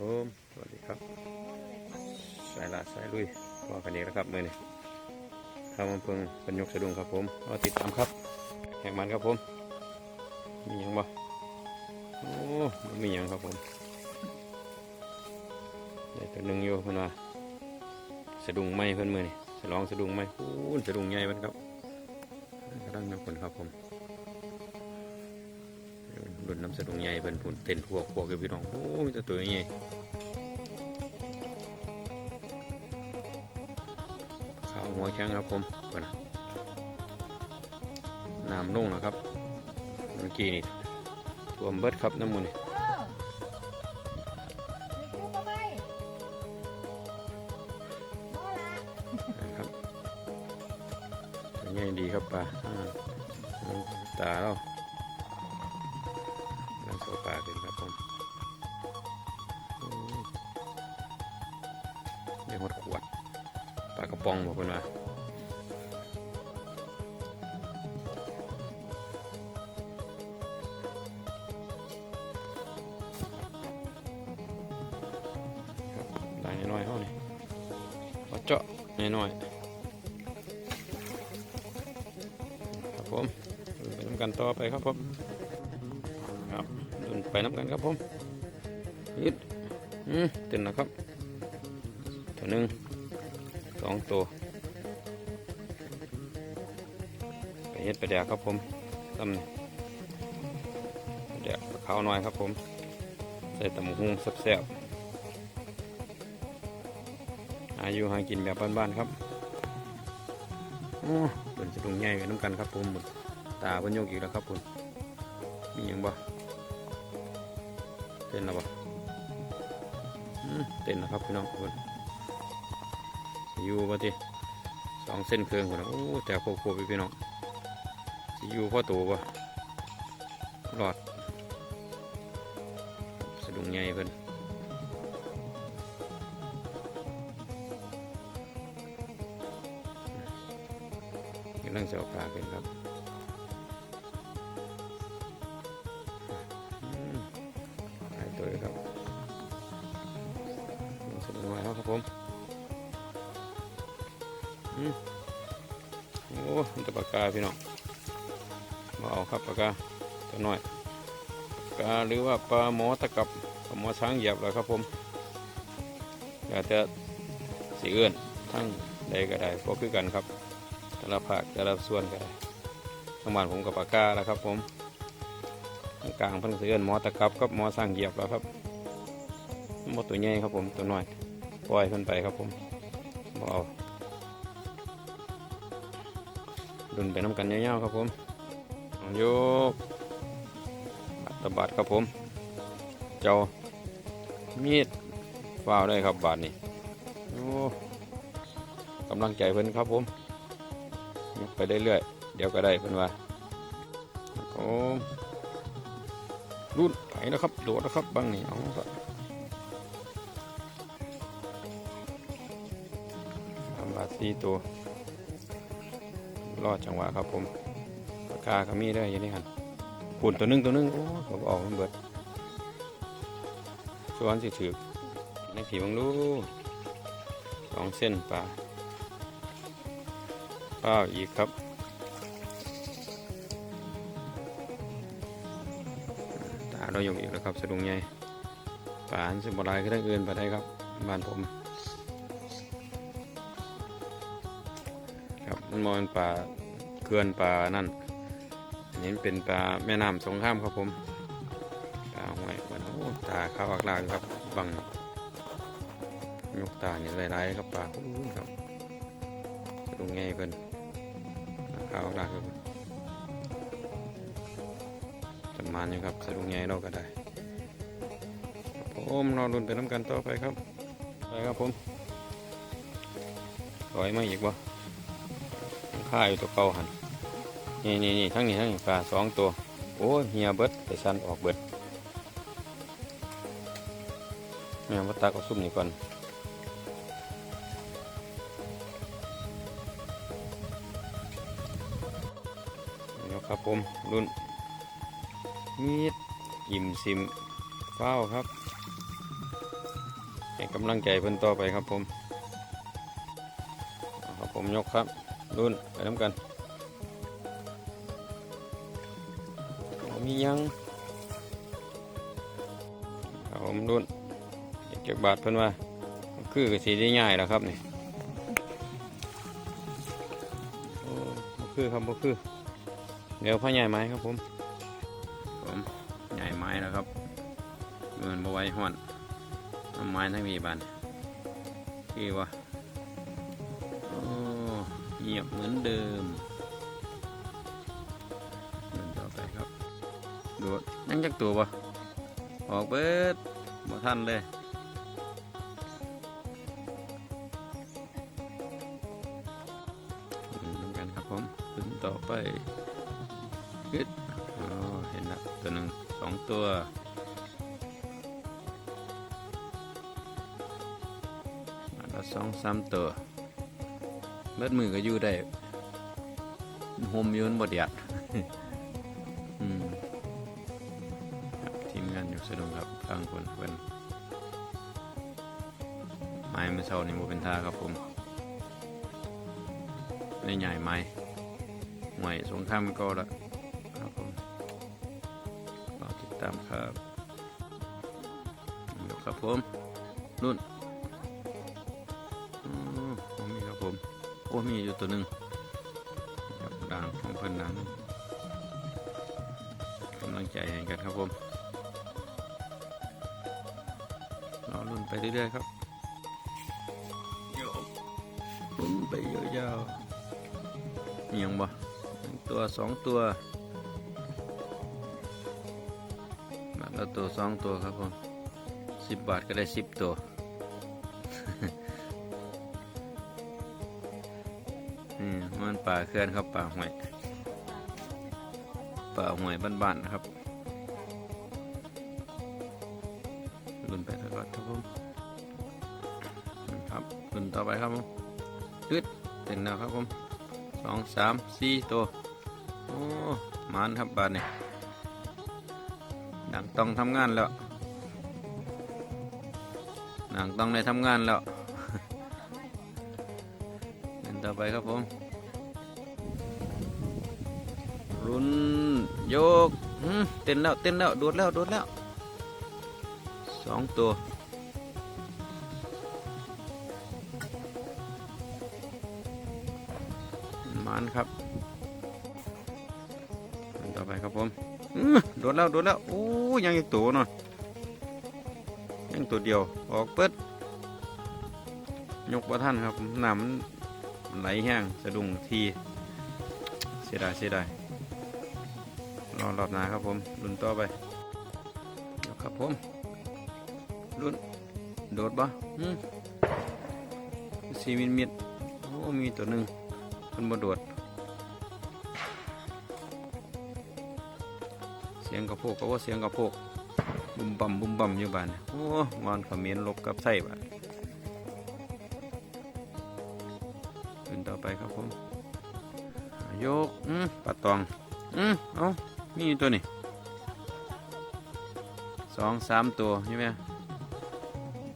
ผมสวัสดีครับสายลาดสายลุยพอกันอีกแล้วครับมือนี่ข้าวมันเพิงเป็นยกสะดุ้งครับผมรอติดตามครับแหกมันครับผมมีหยังบ่โอ้บ่มีหยังครับผมได้ตัวหนึ่งอยู่เพิ่อนว่าสะดุ้งไหมเพิ่อนมือนี่สลองสะดุ้งไหมโอ้สะดุงใหญ่เพิ่นครับกำลังนับคนครับผม รุ่นน้ำสะดุงใหญ่เป็นผุนเต้นพวกพวกกับพี่น้องโอ้มีแต่ตัวใหญ่ข้าวหัวแข็งครับผมก่อนนะน้ำลงนะครับเมื่อกี้นี่ท่วมเบิดครับน้ำมันนี่เออมีกู้มาไหมบ่ละนะครับตัวใหญ่ดีครับปลาอ่าตาเรา เรียกว่าขวดปลากระป๋องบอกคนว่าลายน้อยๆเขานี่เอาเจาะน้อยๆครับผมไปน้ำกันต่อไปครับผมครับดุนไปน้ำกันครับผมยึดอืมเต็มแล้วครับ ตัวหนึ่งสองตัวไปเฮ็ดไปแดกครับผมตำนี่แดกขาวน้อยครับผม ใส่ตำหุงแซ่บๆอายุหากินแบบบ้านๆครับโอ้เป็นสะดุงใหญ่กันน้ำกันครับผมหมดตาเพิ่นโยกอีกแล้วครับผมมีหยังบ่เต้นแล้วบ่เต้นแล้วครับพี่น้องคน อยู่บ่ติสองเส้นเครื่องคนนะโอ้แต่โคโคพี่พี่น้องสิอยู่พ่อตัวบ่รอด สะดุงใหญ่เพิ่นกำลังจะเอาปลาเป็นครับอืมหายตัวเลยครับสนุกมากครับผม โอ้มันจะปากกาพี่น้องมาเอาครับปากกาตัวน้อยปากกาหรือว่าปลาหมอตะกับปลาหมอช้างเหยียบแล้วครับผมอยากจะสีเอื้อนทั้งใดก็ได้พวกคือกันครับแต่ละภาคแต่ละส่วนก็ได้ทางบ้านผมกับปากกาแล้วครับผมกลางพันเสือนหมอตะกับกับหมอสร้างเหยียบแล้วครับหมดตัวใหญ่ครับผมตัวน้อยปล่อยเพิ่นไปครับผมเอา ดุนไปน้ำกันยาวๆครับผมโยกบัดตะบัดครับผม เจ้ามีดฟ้าวได้ครับบาทนี้โอ้กำลังใจเพิ่นครับผมยกไปเรื่อยๆเดี๋ยวก็ได้เพื่นว่าโอ้รุ่นไปนะครับโดดนะครับบังนี่เอาครับทำบาทสี่ตัว รอดจังหวะครับผมปากกาก็มีได้ยังนี่หันปุ่นตัวหนึงตัวหนึงโอ้ผมออกมันเบิดสวนสิถือในผีบังดูสองเส้นปลาข้าอีกครับตาเราอยู่อีกแล้วครับสะดุงใหญ่ป่าอันสิบลายก็ทั้งอื่นไปได้ครับบ้านผม มอนป่าเกลือนป่านั่นอันนี้เป็นป่าแม่น้ำสงข้ามครับผมป่าห้วยมันโอ้ตาขาวอักลาอยู่ครับบังยกตาเนี่ยหลายๆครับป่าโอ้ครับดุงใหญ่เพิ่นขาวดากครับจำมานอยู่ครับสะดุงใหญ่เราก็ได้ผมรอรุนไปน้ำกันต่อไปครับไปครับผมลอยมาอีกบ่ ค่าอยู่ตัวเก่าหันนี่นี่นี่ทั้งนี้ทั้งนี้ปลาสองตัว โอ้ยเฮียเบิดไปสั้นออกเบิดแม่มาตักเอาซุ่มนี่ก่อนนี่ครับผมรุ่นมีดอิ่มซิมเฝ้าครับให้กำลังใจเพิ่นต่อไปครับผมเอาครับผมยกครับ รุ่นไปน้ำกันมียังครับผมรุ่นอยากเก็บบาทเพิ่นว่าคือกสีได้ง่ายแล้วครับนี่โอ้บคือครับบ่คือ เดี๋ยวพ่อใหญ่ไม้ครับผมผมใหญ่ไม้แล้วครับเงินบ่ไว้ห้อนไม้ทั้งมีบันคือว่า เงียบเหมือนเดิมเดินต่อไปครับดดยังจักตัวปะออกเบิดบ่ทันเลยอืมน้ำกันครับผมขึ้นต่อไปขึ้นเห็นล้วตัวหนึ่งสองตัวสองสามตัว เบิดมือก็อยู่ได้หมยืนบดยัดอืมครับทีมงานอยู่สะดุงครับฟังคนเพิ่นไม้เมื่อเช้านี่โมเป็นท่าครับผมในใหญ่ไม้ห่วยสงครามก็ละครับผมรอติดตามครับเดี๋ยวครับผมนุ่น โอ้มีอยู่ตัวหนึ่งครับด่างของเพิ่อนนั้นกำลังใจให้กันครับผมรอรุ่นไปเรื่อยๆครับโยกลุ้นไปยาวๆยังบ่ตัวสองตัวแล้วตัวสองตัวครับผมสิบบาทก็ได้สิบตัว มันป่าเคลื่อนครับป่าห่วยป่าห่วยบ้านๆนะครับรุ่นไปตลอดครับผมครับรุ่นต่อไปครับผมยึดถึงแล้วครับผมสองสามสี่ตัวโอ้มานครับบ้านนี่ดังต้องทำงานแล้วดังต้องได้ทำงานแล้วเดินต่อไปครับผม รุนโยกเต้นแล้วเต้นแล้วโดดแล้วโดดแล้วสองตัวมันครับเดินต่อไปครับผมโดดแล้วโดดแล้วโอ้ยังอีกตัวเนาะยังตัวเดียวออกเปิดยกว่าท่านครับน้ำมันไหลแห้งสะดุ้งทีเสียดายเสียดาย รอรอบหน้าครับผมรุ่นต่อไปเดี๋ยวครับผมรุ่นโดดบ่อืมสีมิดมิดโอ้มีตัวหนึ่งมันบ่โดด เสียงกระโพกก็ว่าเสียงกระโพกบุมบั่มบุมบั่มอยู่บ้านโอ้งอนเขมิ้นลบกับไส้บ้านขึ้นต่อไปครับผมยกอืมปลาตอง อืมเอา นี่ตัวนี่สองสามตัวใช่ไหม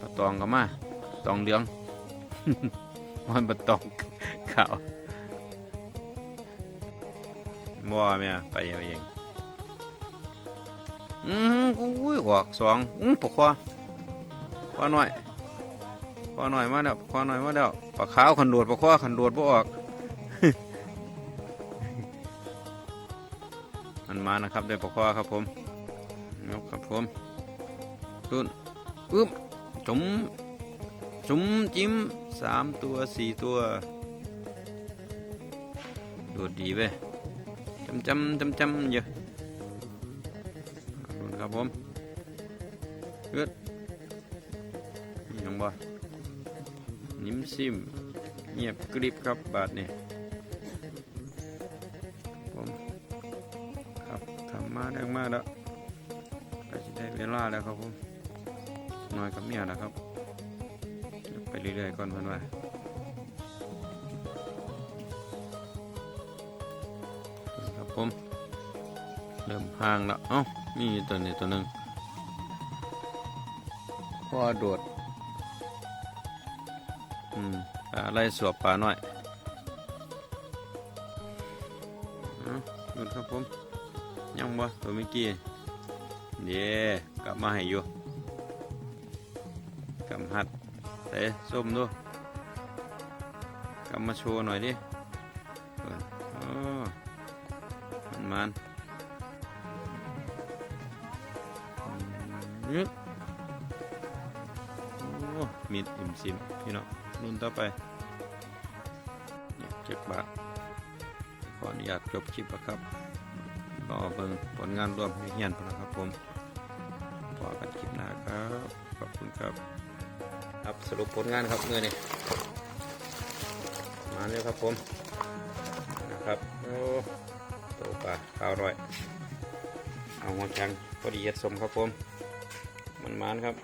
ปลาตองก็มาตองเหลืองมันปลาตองขาวมัวแม่ไปเอาเองอืมอุ้ยออกสองอืมปกคอคอหน่อยขอหน่อยมาแล้วขอหน่อยมาแล้วปลาขาวขันโดดปลาข้อขันโดดบ่ออก มานะครับได้ปลาข้อครับผมยกครับผมรุ่นอึ๊บจุ๋มจุ๋มจิ้มสามตัวสี่ตัวดดดีไปจำจำจำจำเยอะรุ่นครับผมเลือดยังบ่นิ่มซิมเงียบกริบครับบาทนี่ มาได้มาแล้วก็จะได้เวลาแล้วครับผมน้อยกับเมียแล้วครับ ไปเรื่อยๆก่อนเพื่อนว่าครับผม เริ่มห่างแล้วเอ้ามีตัวนี้ตัวหนึ่งพ่อโดด อืมปลาอะไรสวบปลาหน้อยเอาดูครับผม ยังบ่ตัวเมื่อกี้เดี๋ยกลับมาให้อยู่กำหัดเตะส้มดูกำมาโชว์หน่อยดิออโอ้มันมันมยึดโอ้มีดอิ่มซิมพี่น้องรุ่นต่อไปเจ็บบาทขออนุญาตจบคลิปแล้วครับ รอเบิ่งผลงานรวมให้เฮียนพนะครับผมพอกันคลิปหน้าครับ ขอบคุณครับ ครับสรุปผลงานครับเมื่อนี่มาเลยครับผมนะครับโอ้ตัวปลาข้าวอร่อย เอาหัวจังพอดีเย็ดสมครับผม มันมันครับ